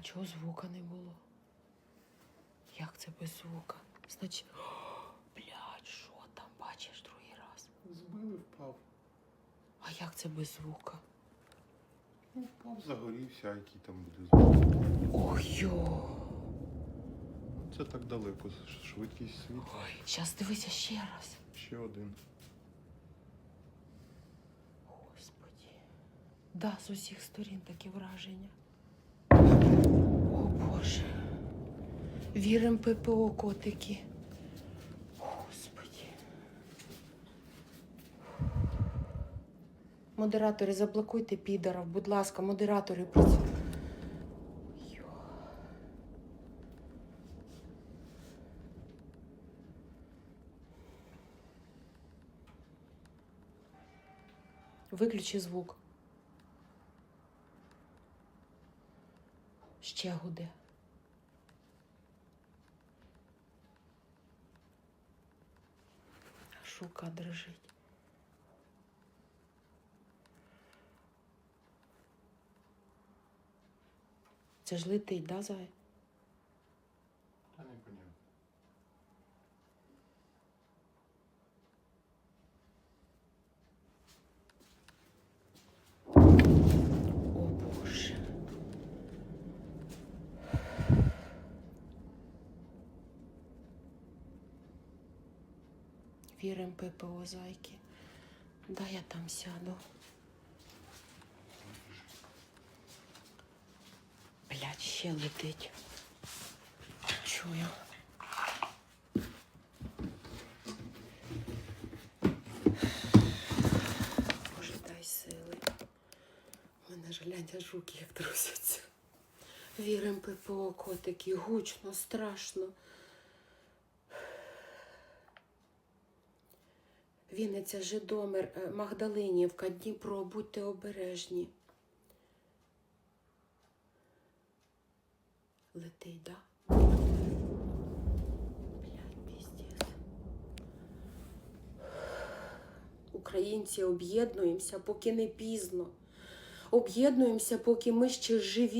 А чого звука не було? Як це без звука? Значить, блядь, що там бачиш другий раз? Збили, впав. А як це без звука? Ну, впав, загорівся, а який там буде звук. Ох йо. Ну, Це так далеко. Швидкість світла. Ой, зараз дивися ще раз. Ще один. Господі. Да, з усіх сторін таке враження. Боже. Вірим ППО, котики. Господі. Модератори, заблокуйте підарів, будь ласка, модератори працюють. Виключи звук. Ще гуде. Шука дрожить. Це ж летить, да, зай? Та не поняв. О Боже. Вірим ППО зайки. Да, я там сяду. Блядь, ще летить. Чую. Боже, дай сили. У мене ж глянь, аж руки як трусяться. Вірим ППО, котики, гучно, страшно. Вінниця, Житомир, е, Магдалинівка, Дніпро, будьте обережні. Летить, да? Блядь, піздець. Українці, об'єднуємося, поки не пізно. Об'єднуємося, поки ми ще живі.